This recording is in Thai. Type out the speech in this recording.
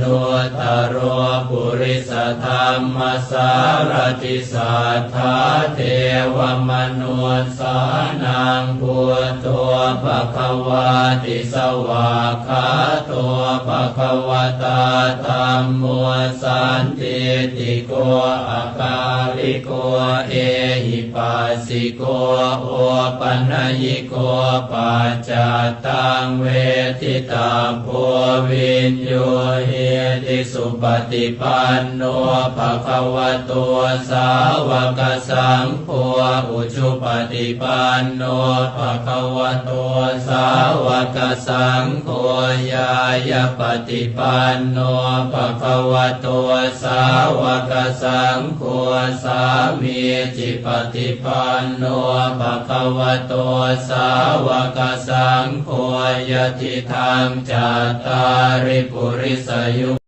นุตตรโรปุริสธรรมสารติสัทธาเทวมนุสสานังพุทโธปะคะวาติสวากขาโตปะคะวตาธัมมวสันติติโกอากา ลิโกเอหิปัสสิโกโอปัญญิโกปัจจตังเวทิตาโพวินโยเฮติสุปฏิปันโนภะคะวะโตสาวกสังโฆอุชุปฏิปันโนภะคะวะโตสาวกสังโฆยายปฏิปันโนภะคะวะโตสาวกสังโฆสามีจิปฏิปันโนภะคะวะโตสาวกสังโฆยติธรรมจัตตาริปุริสยุ